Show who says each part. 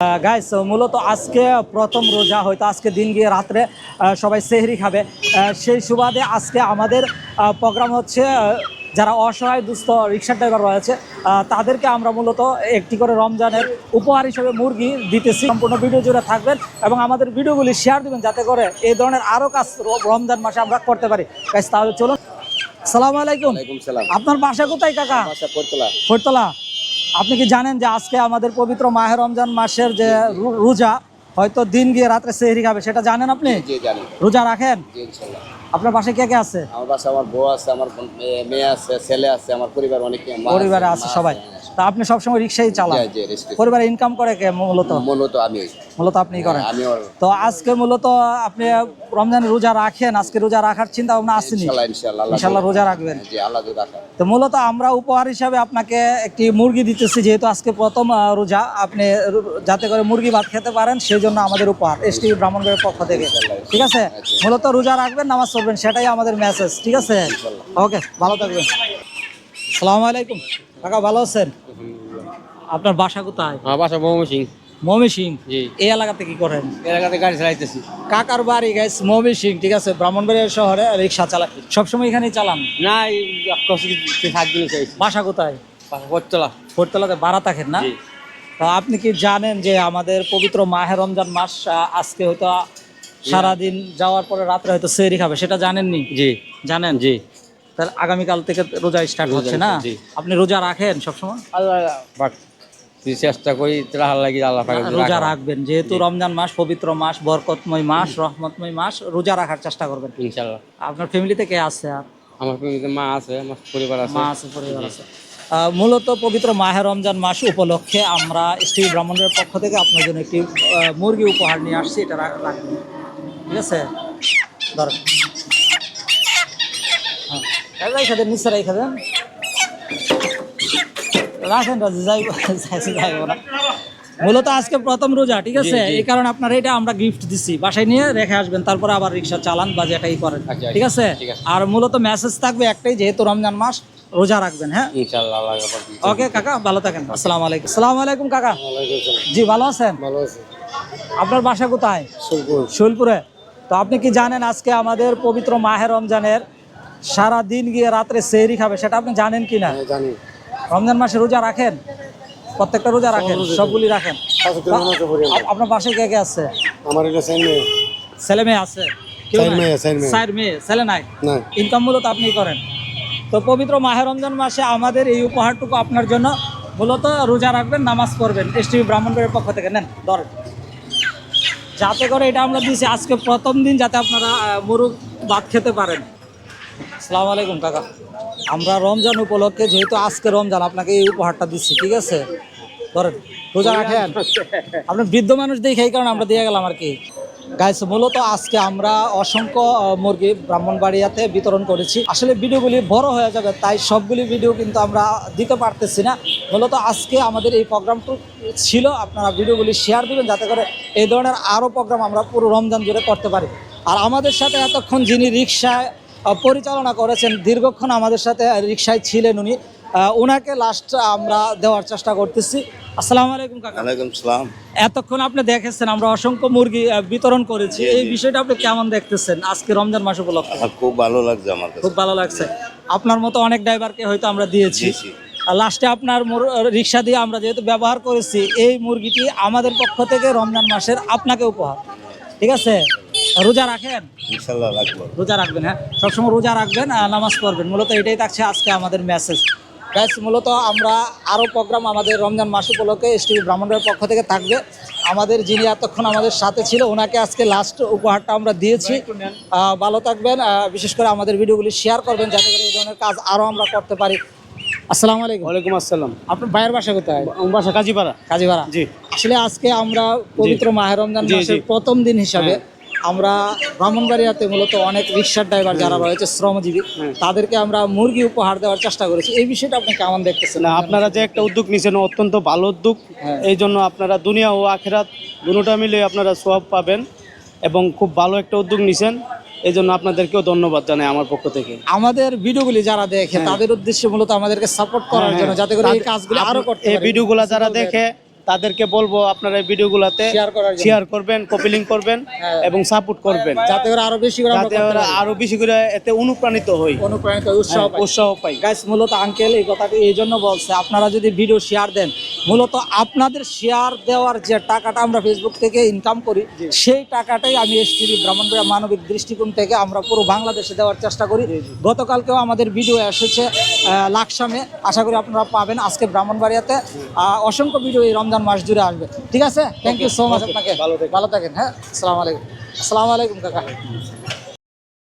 Speaker 1: Guys মূলত আজকে প্রথম রোজা হয়তো আজকে দিন গিয়ে রাত্রে সবাই সেহরি খাবে। সেই সুবাদে আজকে আমাদের প্রোগ্রাম হচ্ছে যারা অসহায় দুস্থ রিক্সা ড্রাইভার রয়েছে তাদেরকে আমরা মূলত একটি করে রমজানের উপহার হিসেবে মুরগি দিতেছি। সম্পূর্ণ ভিডিও জুড়ে থাকবেন এবং আমাদের ভিডিওগুলি শেয়ার দিবেন যাতে করে এই ধরনের আরও কাজ রমজান মাসে আমরা করতে পারি। গাইস তাহলে চলুন। সালাম আলাইকুম। আপনার বাসা কোথায় কাকা? ফোরতলা আপনি কি জানেন যে আজকে আমাদের পবিত্র মাহে রমজান মাসের যে রোজা হয়তো দিন গিয়ে রাত্রে সেহরি খাবে সেটা জানেন আপনি? রোজা রাখেন? আপনার পাশে কে কে আছে?
Speaker 2: আমার পাশে আমার বউ আছে আমার মেয়ে- মেয়ে আছে ছেলে আছে আমার পরিবার অনেক
Speaker 1: পরিবারে আছে সবাই। তা আপনি সবসময় রিক্সাই চালান?
Speaker 2: জি রেস্ট
Speaker 1: পরিবারে ইনকাম করে কে মূলত?
Speaker 2: মূলত আমি।
Speaker 1: মূলত আপনি করেন। তো আজকে মূলত আপনি রমজান রোজা রাখেন আজকে রোজা রাখার চিন্তা ভাবনা আসেনি?
Speaker 2: ইনশাল্লাহ
Speaker 1: রোজা রাখবেন। তো মূলত আমরা উপহার হিসাবে আপনাকে একটি মুরগি দিতেছি যেহেতু আজকে প্রথম রোজা। আপনি যাতে করে মুরগি ভাত খেতে পারেন সেই জন্য আমাদের উপহার এস টি ব্রাহ্মণবাড়ির পক্ষ থেকে। ঠিক আছে? মূলত রোজা রাখবেন নামাজ পড়বেন সেটাই আমাদের মেসেজ ঠিক আছে? ওকে ভালো থাকবেন। সালাম আলাইকুম। কাকা ভালো আছেন? আপনার বাসা কোথায়?
Speaker 3: আমার বাসা মহম্মদ সিং।
Speaker 1: মমি সিং?
Speaker 3: জি।
Speaker 1: এই এলাকাতে কি করেন?
Speaker 3: এলাকাতে গাড়ি চালাইতেছি।
Speaker 1: কাকার বাড়ি গাইস মমি সিং ঠিক আছে? ব্রাহ্মণবাড়িয়া শহরে রিক্সা চালায়। সবসময় এখানেই চালান?
Speaker 3: না সাত দিন চাইছি
Speaker 1: বাসা কোথায়?
Speaker 3: পড়তলা
Speaker 1: ফোরতলাতে ভাড়া থাকেন না? আপনি কি জানেন যে আমাদের পবিত্র মাহে রমজান মাস আজকে হয়তো সারাদিন যাওয়ার পরে রাত্রে হয়তো সেরি খাবে সেটা জানেননি?
Speaker 3: জি।
Speaker 1: জানেন?
Speaker 3: জি।
Speaker 1: তাহলে আগামীকাল থেকে রোজা স্টার্ট হচ্ছে না? আপনি রোজা রাখেন সবসময়?
Speaker 3: চেষ্টা করি লাগি আল্লাহ
Speaker 1: রোজা রাখবেন যেহেতু রমজান মাস পবিত্র মাস বরকতময় মাস রহমতময় মাস রোজা রাখার চেষ্টা করবেন।
Speaker 3: ইনশাল্লাহ
Speaker 1: আপনার ফ্যামিলিতে কে আছে আর?
Speaker 3: আমার ফ্যামিলিতে মা আছে আমার পরিবার আছে।
Speaker 1: মা আছে পরিবার আছে। মূলত পবিত্র মাহে রমজান মাস উপলক্ষে আমরা স্ত্রী ব্রাহ্মণের পক্ষ থেকে আপনার জন্য একটি মুরগি উপহার নিয়ে আসছি এটা রাখবেন ঠিক আছে? ধরেন নিচে রাখেন রাজি যাই যাইছে না মূলত আজকে প্রথম রোজা ঠিক আছে? এই কারণে আপনার এটা আমরা গিফট দিচ্ছি বাসায় নিয়ে রেখে আসবেন তারপরে আবার রিক্সা চালান বা যেটাই করেন।
Speaker 3: আচ্ছা,
Speaker 1: ঠিক আছে? আর মূলত মেসেজ থাকবে একটাই যেহেতু রমজান মাস রোজা রাখবেন হ্যাঁ। ওকে কাকা ভালো থাকেন। আসসালামু আলাইকুম। আসসালামু আলাইকুম কাকা। জি ভালো আছেন?
Speaker 2: ভালো
Speaker 1: আপনার বাসা কোথায়? শুলপুরে। তো আপনি কি জানেন আজকে আমাদের পবিত্র মাহে রমজানের সারা দিন গিয়ে রাত্রে সেহরি খাবে সেটা আপনি জানেন কি না
Speaker 2: জানি।
Speaker 1: রমজান মাসে রোজা রাখেন? প্রত্যেকটা রোজা রাখেন? সবগুলি রাখেন? আপনার বাসায় কে কে আছে?
Speaker 2: আমার
Speaker 1: ছেলে মেয়ে। আছে? ছেলে নাই? ইনকাম মূলত আপনি করেন। তো পবিত্র মাহে রমজান মাসে আমাদের এই উপহারটুকু আপনার জন্য মূলত রোজা রাখবেন নামাজ পড়বেন। এস টিভি ব্রাহ্মণবাড়ির পক্ষ থেকে। নেন ধরেন। যাতে করে এটা আমরা দিয়েছি। আজকে প্রথম দিন যাতে আপনারা মুরগ ভাত খেতে পারেন। সালাম আলাইকুম, কাকা। আমরা রমজান উপলক্ষে যেহেতু আজকে রমজান, আপনাকে এই উপহারটা দিচ্ছি, ঠিক আছে? ধরেন, রোজা রাখেন। আপনি বৃদ্ধ মানুষ দেখে এই কারণে আমরা দিয়ে গেলাম আর কি। গাইস মূলত আজকে আমরা অসংখ্য মুরগি ব্রাহ্মণবাড়িয়াতে বিতরণ করেছি। আসলে ভিডিওগুলি বড় হয়ে যাবে, তাই সবগুলি ভিডিও কিন্তু আমরা দিতে পারতেছি না। মূলত আজকে আমাদের এই প্রোগ্রামটু ছিল, আপনারা ভিডিওগুলি শেয়ার দিবেন, যাতে করে এই ধরনের আরও প্রোগ্রাম আমরা পুরো রমজান জুড়ে করতে পারি। আর আমাদের সাথে এতক্ষণ যিনি রিক্সায় পরিচালনা করেছেন দীর্ঘক্ষণ আমাদের সাথে রিক্সায় ছিলেন উনি। ওনাকে লাস্ট আমরা দেওয়ার চেষ্টা করতেছি। আসসালামু আলাইকুম কাকা।
Speaker 2: ওয়ালাইকুম সালাম।
Speaker 1: এতক্ষণ আপনি দেখেছেন আমরা অসংখ্য মুরগি বিতরণ করেছি। এই বিষয়টা আপনি কেমন দেখতেছেন আজকে রমজান মাস উপলক্ষে?
Speaker 2: খুব ভালো লাগছে আমার
Speaker 1: খুব ভালো লাগছে। আপনার মতো অনেক ড্রাইভারকে হয়তো আমরা দিয়েছি। লাস্টে আপনার রিক্সা দিয়ে আমরা যেহেতু ব্যবহার করেছি এই মুরগিটি আমাদের পক্ষ থেকে রমজান মাসের আপনাকে উপহার। ঠিক আছে? রোজা রাখেন?
Speaker 2: ইনশাল্লাহ রাখব।
Speaker 1: রোজা রাখবেন হ্যাঁ? সবসময় রোজা রাখবেন আর নামাজ পড়বেন। মূলত এটাই থাকছে আজকে আমাদের মেসেজ গ্যাস মূলত আমরা আরও প্রোগ্রাম আমাদের রমজান মাস উপলক্ষে এস টিভি ব্রাহ্মণের পক্ষ থেকে থাকবে। আমাদের যিনি এতক্ষণ আমাদের সাথে ছিল ওনাকে আজকে লাস্ট উপহারটা আমরা দিয়েছি। ভালো থাকবেন বিশেষ করে আমাদের ভিডিওগুলি শেয়ার করবেন যাতে করে এই ধরনের কাজ আরও আমরা করতে পারি। আসসালামু আলাইকুম।
Speaker 3: ওয়ালাইকুম আসসালাম।
Speaker 1: আপনার ভাইয়ের বাসা কোথায়?
Speaker 3: বাসা কাজীপাড়া।
Speaker 1: কাজীপাড়া।
Speaker 3: জি।
Speaker 1: আসলে আজকে আমরা পবিত্র মাহের রমজান মাসের প্রথম দিন হিসাবে আমরা ব্রাহ্মণবাড়িয়াতে মূলত অনেক রিক্সার ড্রাইভার যারা রয়েছে শ্রমজীবী তাদেরকে আমরা মুরগি উপহার দেওয়ার চেষ্টা করেছি। এই বিষয়টা আপনি কেমন দেখতেছেন?
Speaker 4: না আপনারা যে একটা উদ্যোগ নিয়েছেন অত্যন্ত ভালো উদ্যোগ।
Speaker 1: হ্যাঁ।
Speaker 4: এই জন্য আপনারা দুনিয়া ও আখেরাত দুটোটা মিলে আপনারা সব পাবেন এবং খুব ভালো একটা উদ্যোগ নিয়েছেন। এই জন্য আপনাদেরকেও ধন্যবাদ জানাই আমার পক্ষ থেকে।
Speaker 1: আমাদের ভিডিওগুলি যারা দেখে
Speaker 4: হ্যাঁ।
Speaker 1: তাদের উদ্দেশ্যে মূলত আমাদেরকে সাপোর্ট করার জন্য যাতে করে এই কাজগুলো আরও করতে
Speaker 4: এই ভিডিওগুলো যারা দেখে তাদেরকে বলব আপনারা এই ভিডিওগুলোতে
Speaker 1: শেয়ার
Speaker 4: শেয়ার করবেন কপিলিং করবেন
Speaker 1: হ্যাঁ।
Speaker 4: এবং সাপোর্ট করবেন।
Speaker 1: যাতে ওরা আরও বেশি করে
Speaker 4: যাতে ওরা আরও বেশি করে এতে অনুপ্রাণিত হই।
Speaker 1: অনুপ্রাণিত উৎসাহ
Speaker 4: হ্যাঁ, উৎসাহ পাই।
Speaker 1: গাইস মূলত আঙ্কেল এই কথাটি এই জন্য বলছে আপনারা যদি ভিডিও শেয়ার দেন মূলত আপনাদের শেয়ার দেওয়ার যে টাকাটা আমরা ফেসবুক থেকে ইনকাম করি সেই টাকাটাই আমি এসটিভি ব্রাহ্মণবাড়িয়া মানবিক দৃষ্টিকোণ থেকে আমরা পুরো বাংলাদেশে দেওয়ার চেষ্টা করি। গতকালকেও আমাদের ভিডিও এসেছে লাকসামে। আশা করি আপনারা পাবেন আজকে ব্রাহ্মণবাড়িয়াতে। অসংখ্য ভিডিও এই রমজান মাস জুড়ে আসবে। ঠিক আছে? থ্যাংক ইউ সো মাচ আপনাকে। ভালো থাকেন হ্যাঁ? আসসালামু আলাইকুম। আসসালামু আলাইকুম কাকা।